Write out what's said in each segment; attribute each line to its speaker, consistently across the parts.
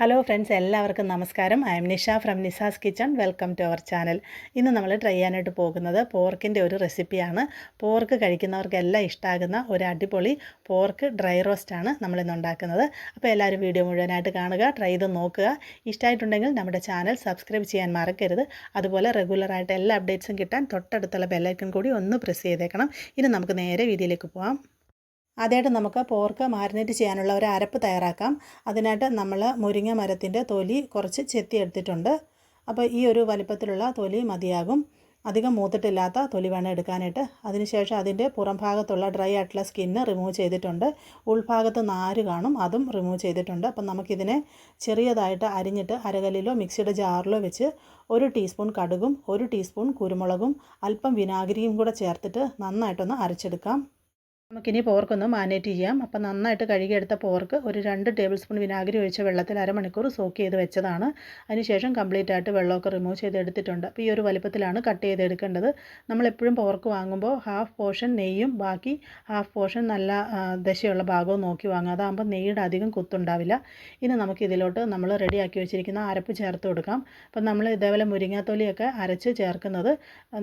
Speaker 1: Hello friends എല്ലാവർക്കും നമസ്കാരം. I'm Nisha from Nisa's kitchen welcome to our channel ഇന്ന് നമ്മൾ ട്രൈ ചെയ്യാനായിട്ട് പോകുന്നത് പോർക്കിന്റെ ഒരു റെസിപ്പിയാണ് പോർക്ക് കഴിക്കുന്നവർക്കെല്ലാം ഇഷ്ടമാകുന്ന ഒരു അടിപൊളി പോർക്ക് ഡ്രൈ റോസ്റ്റാണ് നമ്മളിന്ന് ഉണ്ടാക്കുന്നത്. അപ്പോൾ എല്ലാവരും വീഡിയോ മുഴുവനായിട്ട് കാണുക ട്രൈ ചെയ്ത് നോക്കുക. ഇഷ്ടമായിട്ടുണ്ടെങ്കിൽ നമ്മുടെ ചാനൽ സബ്സ്ക്രൈബ് ചെയ്യാൻ മറക്കരുത്. അതുപോലെ റെഗുലറായിട്ട് എല്ലാ അപ്ഡേറ്റ്സും കിട്ടാൻ തൊട്ടടുത്തുള്ള ബെല്ലൈക്കൺ കൂടി ഒന്ന് പ്രസ് ചെയ്തേക്കണം. ഇനി നമുക്ക് നേരെ വീഡിയോയിലേക്ക് പോകാം ആദ്യമായിട്ട് നമുക്ക് പോർക്ക് മാരിനേറ്റ് ചെയ്യാനുള്ള ഒരു അരപ്പ് തയ്യാറാക്കാം. അതിനായിട്ട് നമ്മൾ മുരിങ്ങ മരത്തിന്റെ തൊലി കുറച്ച് ചെത്തി എടുത്തിട്ടുണ്ട്. അപ്പോൾ ഈ ഒരു വലിപ്പത്തിലുള്ള തൊലി മതിയാകും. അധികം മൂത്തിട്ടില്ലാത്ത തൊലി വേണം എടുക്കാനായിട്ട്. അതിനുശേഷം അതിന്റെ പുറം ഭാഗത്തുള്ള ഡ്രൈ ആയിട്ടുള്ള സ്കിന്ന് റിമൂവ് ചെയ്തിട്ടുണ്ട്. ഉൾഭാഗത്ത് നാര് കാണും അതും റിമൂവ് ചെയ്തിട്ടുണ്ട്. അപ്പം നമുക്കിതിനെ ചെറിയതായിട്ട് അരിഞ്ഞിട്ട് അരകല്ലിലോ മിക്സിയുടെ ജാറിലോ വെച്ച് ഒരു ടീസ്പൂൺ കടുകും ഒരു ടീസ്പൂൺ കുരുമുളകും അല്പം വിനാഗിരിയും കൂടെ ചേർത്തിട്ട് നന്നായിട്ടൊന്ന് അരച്ചെടുക്കാം. നമുക്കിനി പോർക്കൊന്ന് മാനേറ്റ് ചെയ്യാം. അപ്പോൾ നന്നായിട്ട് കഴുകിയെടുത്ത പോർക്ക് ഒരു രണ്ട് ടേബിൾ സ്പൂൺ വിനാഗിരി ഒഴിച്ച വെള്ളത്തിൽ അരമണിക്കൂർ സോക്ക് ചെയ്ത് വെച്ചതാണ്. അതിനുശേഷം കംപ്ലീറ്റ് ആയിട്ട് വെള്ളമൊക്കെ റിമൂവ് ചെയ്ത് എടുത്തിട്ടുണ്ട്. അപ്പോൾ ഈ ഒരു വലുപ്പത്തിലാണ് കട്ട് ചെയ്തെടുക്കേണ്ടത് നമ്മളെപ്പോഴും പോർക്ക് വാങ്ങുമ്പോൾ ഹാഫ് പോർഷൻ നെയ്യും ബാക്കി ഹാഫ് പോർഷൻ നല്ല ദശയുള്ള ഭാഗവും നോക്കി വാങ്ങുക. അതാകുമ്പോൾ നെയ്യുടെ അധികം കുത്തുണ്ടാവില്ല. ഇനി നമുക്ക് ഇതിലോട്ട് നമ്മൾ റെഡിയാക്കി വെച്ചിരിക്കുന്ന അരപ്പ് ചേർത്ത് കൊടുക്കാം. അപ്പം നമ്മൾ ഇതേപോലെ മുരിങ്ങാത്തൊലിയൊക്കെ അരച്ച് ചേർക്കുന്നത്.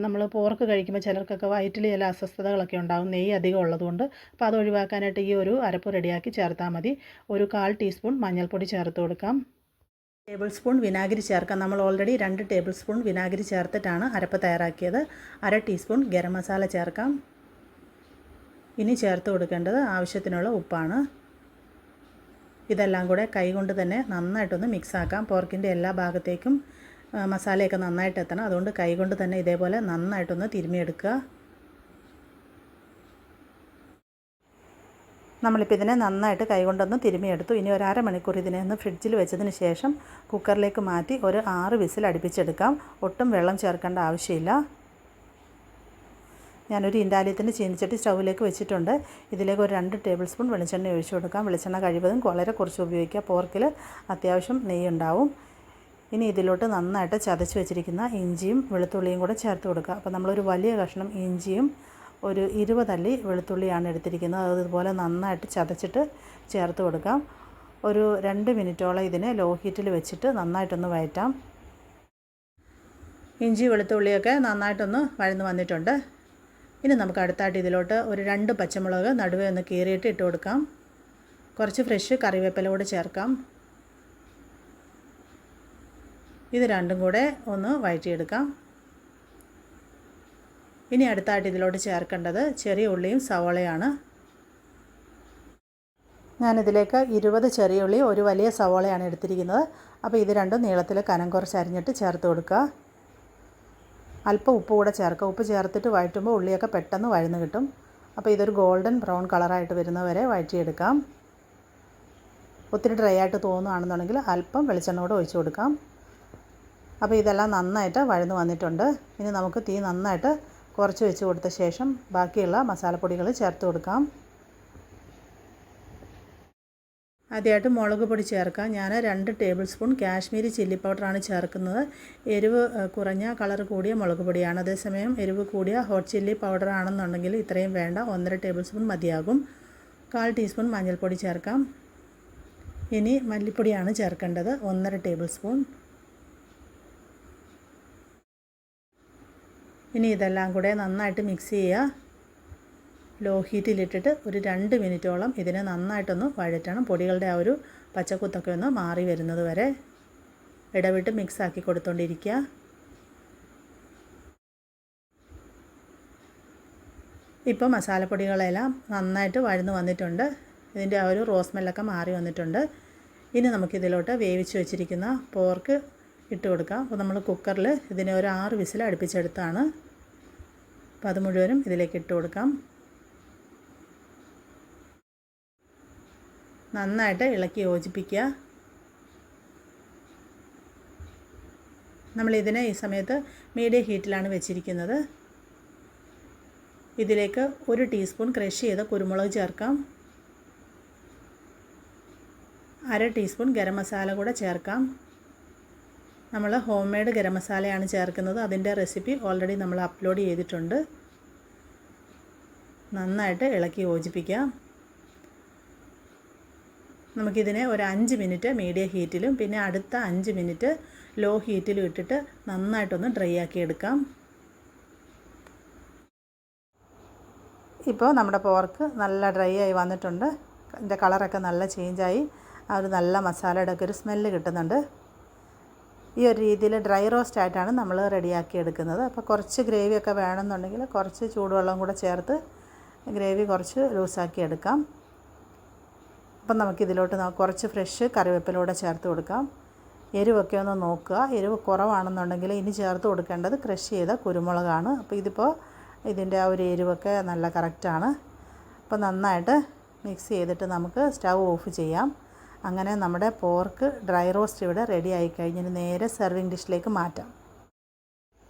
Speaker 1: നമ്മൾ പോർക്ക് കഴിക്കുമ്പോൾ ചിലർക്കൊക്കെ വയറ്റിൽ ചില അസ്വസ്ഥതകളൊക്കെ ഉണ്ടാകും നെയ്യ് അധികം ഉള്ളതുകൊണ്ട് ഉണ്ട് അപ്പോൾ അത് ഒഴിവാക്കാനായിട്ട് ഈ ഒരു അരപ്പ് റെഡിയാക്കി ചേർത്താൽ മതി. ഒരു കാൽ ടീസ്പൂൺ മഞ്ഞൾപ്പൊടി ചേർത്ത് കൊടുക്കാം. ടേബിൾ സ്പൂൺ വിനാഗിരി ചേർക്കാം. നമ്മൾ ഓൾറെഡി രണ്ട് ടേബിൾ സ്പൂൺ വിനാഗിരി ചേർത്തിട്ടാണ് അരപ്പ് തയ്യാറാക്കിയത്. അര ടീസ്പൂൺ ഗരം മസാല ചേർക്കാം. ഇനി ചേർത്ത് കൊടുക്കേണ്ടത് ആവശ്യത്തിനുള്ള ഉപ്പാണ്. ഇതെല്ലാം കൂടെ കൈകൊണ്ട് തന്നെ നന്നായിട്ടൊന്ന് മിക്സാക്കാം പോർക്കിന്റെ എല്ലാ ഭാഗത്തേക്കും മസാലയൊക്കെ നന്നായിട്ട് എത്തണം. അതുകൊണ്ട് കൈകൊണ്ട് തന്നെ ഇതേപോലെ നന്നായിട്ടൊന്ന് തിരുമിയെടുക്കുക നമ്മളിപ്പോൾ ഇതിനെ നന്നായിട്ട് കൈകൊണ്ടൊന്ന് തിരുമിയെടുത്തു ഇനി ഒരു അരമണിക്കൂർ ഇതിനെ ഒന്ന് ഫ്രിഡ്ജിൽ വെച്ചതിന് ശേഷം കുക്കറിലേക്ക് മാറ്റി ഒരു ആറ് വിസിൽ അടുപ്പിച്ചെടുക്കാം. ഒട്ടും വെള്ളം ചേർക്കേണ്ട ആവശ്യമില്ല. ഞാനൊരു ഇൻഡാലിയത്തിന്റെ ചീനിച്ചട്ടി സ്റ്റൗവിലേക്ക് വെച്ചിട്ടുണ്ട്. ഇതിലേക്ക് ഒരു രണ്ട് ടേബിൾ സ്പൂൺ വെളിച്ചെണ്ണ ഒഴിച്ചു കൊടുക്കാം. വെളിച്ചെണ്ണ കഴിവതും വളരെ കുറച്ച് ഉപയോഗിക്കുക. പോർക്കിൽ അത്യാവശ്യം നെയ്യ് ഉണ്ടാവും ഇനി ഇതിലോട്ട് നന്നായിട്ട് ചതച്ച് വെച്ചിരിക്കുന്ന ഇഞ്ചിയും വെളുത്തുള്ളിയും കൂടെ ചേർത്ത് കൊടുക്കുക. അപ്പോൾ നമ്മളൊരു വലിയ കഷ്ണം ഇഞ്ചിയും ഒരു ഇരുപതല്ലി വെളുത്തുള്ളിയാണ് എടുത്തിരിക്കുന്നത്. അതുപോലെ നന്നായിട്ട് ചതച്ചിട്ട് ചേർത്ത് കൊടുക്കാം. ഒരു രണ്ട് മിനിറ്റോളം ഇതിനെ ലോ ഹീറ്റിൽ വെച്ചിട്ട് നന്നായിട്ടൊന്ന് വയറ്റാം ഇഞ്ചി വെളുത്തുള്ളിയൊക്കെ നന്നായിട്ടൊന്ന് വഴന്ന് വന്നിട്ടുണ്ട്. ഇനി നമുക്ക് അടുത്തായിട്ട് ഇതിലോട്ട് ഒരു രണ്ട് പച്ചമുളക് നടുവേ ഒന്ന് കീറിയിട്ട് ഇട്ട് കൊടുക്കാം. കുറച്ച് ഫ്രഷ് കറിവേപ്പില കൂടെ ചേർക്കാം. ഇത് രണ്ടും കൂടെ ഒന്ന് വഴറ്റിയെടുക്കാം. ഇനി അടുത്തായിട്ട് ഇതിലോട്ട് ചേർക്കേണ്ടത് ചെറിയ ഉള്ളിയും സവോളയാണ്. ഞാനിതിലേക്ക് ഇരുപത് ചെറിയ ഉള്ളി ഒരു വലിയ സവോളയാണ് എടുത്തിരിക്കുന്നത്. അപ്പോൾ ഇത് രണ്ടും നീളത്തിൽ കനം കുറച്ച് അരിഞ്ഞിട്ട് ചേർത്ത് കൊടുക്കുക. അല്പം ഉപ്പ് കൂടെ ചേർക്കുക. ഉപ്പ് ചേർത്തിട്ട് വഴറ്റുമ്പോൾ ഉള്ളിയൊക്കെ പെട്ടെന്ന് വഴന്ന് കിട്ടും. അപ്പോൾ ഇതൊരു ഗോൾഡൻ ബ്രൗൺ കളറായിട്ട് വരുന്നവരെ വഴറ്റിയെടുക്കാം. ഒത്തിരി ഡ്രൈ ആയിട്ട് തോന്നുകയാണെന്നുണ്ടെങ്കിൽ അല്പം വെളിച്ചെണ്ണ കൂടെ ഒഴിച്ചു കൊടുക്കാം. അപ്പോൾ ഇതെല്ലാം നന്നായിട്ട് വഴന്ന് വന്നിട്ടുണ്ട്. ഇനി നമുക്ക് തീ നന്നായിട്ട് കുറച്ച് വെച്ച് കൊടുത്ത ശേഷം ബാക്കിയുള്ള മസാലപ്പൊടികൾ ചേർത്ത് കൊടുക്കാം. ആദ്യമായിട്ട് മുളക് പൊടി ചേർക്കാം ഞാൻ രണ്ട് ടേബിൾ സ്പൂൺ കാശ്മീരി ചില്ലി പൗഡറാണ് ചേർക്കുന്നത്. എരിവ് കുറഞ്ഞ കളർ കൂടിയ മുളക് പൊടിയാണ്. അതേസമയം എരിവ് കൂടിയ ഹോട്ട് ചില്ലി പൗഡർ ആണെന്നുണ്ടെങ്കിൽ ഇത്രയും വേണ്ട. ഒന്നര ടേബിൾ സ്പൂൺ മതിയാകും. കാൽ ടീസ്പൂൺ മഞ്ഞൾപ്പൊടി ചേർക്കാം. ഇനി മല്ലിപ്പൊടിയാണ് ചേർക്കേണ്ടത്. ഒന്നര ടേബിൾ സ്പൂൺ. ഇനി ഇതെല്ലാം കൂടെ നന്നായിട്ട് മിക്സ് ചെയ്യുക. ലോ ഹീറ്റിലിട്ടിട്ട് ഒരു രണ്ട് മിനിറ്റോളം ഇതിനെ നന്നായിട്ടൊന്ന് വഴറ്റണം. പൊടികളുടെ ആ ഒരു പച്ചക്കുത്തൊക്കെ ഒന്ന് മാറി വരുന്നത് വരെ ഇടവിട്ട് മിക്സ് ആക്കി കൊടുത്തോണ്ടിരിക്കുക. ഇപ്പോൾ മസാലപ്പൊടികളെല്ലാം നന്നായിട്ട് വഴന്ന് വന്നിട്ടുണ്ട്. ഇതിന്റെ ആ ഒരു റോസ് മെല്ലൊക്കെ മാറി വന്നിട്ടുണ്ട്. ഇനി നമുക്കിതിലോട്ട് വേവിച്ച് വെച്ചിരിക്കുന്ന പോർക്ക് ഇട്ട് കൊടുക്കാം. അപ്പോൾ നമ്മൾ കുക്കറിൽ ഇതിനെ ഒരു ആറ് വിസിൽ അടുപ്പിച്ചെടുത്താണ്. അപ്പോൾ അത് മുഴുവനും ഇതിലേക്ക് ഇട്ട് കൊടുക്കാം. നന്നായിട്ട് ഇളക്കി യോജിപ്പിക്കുക. നമ്മളിതിനെ ഈ സമയത്ത് മീഡിയം ഹീറ്റിലാണ് വെച്ചിരിക്കുന്നത്. ഇതിലേക്ക് ഒരു ടീസ്പൂൺ ക്രഷ് ചെയ്ത കുരുമുളക് ചേർക്കാം. അര ടീസ്പൂൺ ഗരം മസാല കൂടെ ചേർക്കാം. നമ്മൾ ഹോം മെയ്ഡ് ഗരം മസാലയാണ് ചേർക്കുന്നത്. അതിന്റെ റെസിപ്പി ഓൾറെഡി നമ്മൾ അപ്ലോഡ് ചെയ്തിട്ടുണ്ട്. നന്നായിട്ട് ഇളക്കി യോജിപ്പിക്കാം. നമുക്കിതിനെ ഒരു അഞ്ച് മിനിറ്റ് മീഡിയം ഹീറ്റിലും പിന്നെ അടുത്ത അഞ്ച് മിനിറ്റ് ലോ ഹീറ്റിലും ഇട്ടിട്ട് നന്നായിട്ടൊന്ന് ഡ്രൈ ആക്കി എടുക്കാം. ഇപ്പോൾ നമ്മുടെ പോർക്ക് നല്ല ഡ്രൈ ആയി വന്നിട്ടുണ്ട്. അതിന്റെ കളറൊക്കെ നല്ല ചേഞ്ചായി ആ ഒരു നല്ല മസാലയുടെ ഒക്കെ ഒരു സ്മെല്ല് കിട്ടുന്നുണ്ട്. ഈ ഒരു രീതിയിൽ ഡ്രൈ റോസ്റ്റ് ആയിട്ടാണ് നമ്മൾ റെഡിയാക്കി എടുക്കുന്നത്. അപ്പോൾ കുറച്ച് ഗ്രേവിയൊക്കെ വേണമെന്നുണ്ടെങ്കിൽ കുറച്ച് ചൂടുവെള്ളം കൂടെ ചേർത്ത് ഗ്രേവി കുറച്ച് ലൂസാക്കി എടുക്കാം. അപ്പം നമുക്കിതിലോട്ട് കുറച്ച് ഫ്രഷ് കറിവേപ്പിലൂടെ ചേർത്ത് കൊടുക്കാം. എരിവൊക്കെ ഒന്ന് നോക്കുക. എരിവ് കുറവാണെന്നുണ്ടെങ്കിൽ ഇനി ചേർത്ത് കൊടുക്കേണ്ടത് ക്രഷ് ചെയ്ത കുരുമുളകാണ്. അപ്പോൾ ഇതിപ്പോൾ ഇതിന്റെ ആ ഒരു എരിവൊക്കെ നല്ല കറക്റ്റാണ്. അപ്പോൾ നന്നായിട്ട് മിക്സ് ചെയ്തിട്ട് നമുക്ക് സ്റ്റൗ ഓഫ് ചെയ്യാം. അങ്ങനെ നമ്മുടെ പോർക്ക് ഡ്രൈ റോസ്റ്റ് ഇവിടെ റെഡി ആയി കഴിഞ്ഞിട്ട് നേരെ സെർവിങ് ഡിഷിലേക്ക് മാറ്റാം.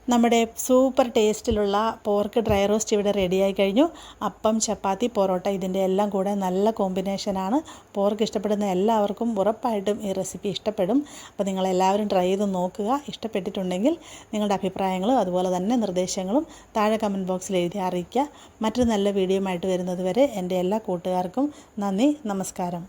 Speaker 1: നമ്മുടെ സൂപ്പർ ടേസ്റ്റിലുള്ള പോർക്ക് ഡ്രൈ റോസ്റ്റ് ഇവിടെ റെഡിയായി കഴിഞ്ഞു അപ്പം ചപ്പാത്തി പൊറോട്ട ഇതിന്റെ എല്ലാം കൂടെ നല്ല കോമ്പിനേഷനാണ് പോർക്ക് ഇഷ്ടപ്പെടുന്ന എല്ലാവർക്കും ഉറപ്പായിട്ടും ഈ റെസിപ്പി ഇഷ്ടപ്പെടും. അപ്പോൾ നിങ്ങളെല്ലാവരും ട്രൈ ചെയ്ത് നോക്കുക. ഇഷ്ടപ്പെട്ടിട്ടുണ്ടെങ്കിൽ നിങ്ങളുടെ അഭിപ്രായങ്ങളും അതുപോലെ തന്നെ നിർദ്ദേശങ്ങളും താഴെ കമന്റ് ബോക്സിൽ എഴുതി അറിയിക്കുക. മറ്റൊരു നല്ല വീഡിയോ ആയിട്ട് വരുന്നത് വരെ എന്റെ എല്ലാ കൂട്ടുകാർക്കും നന്ദി നമസ്കാരം.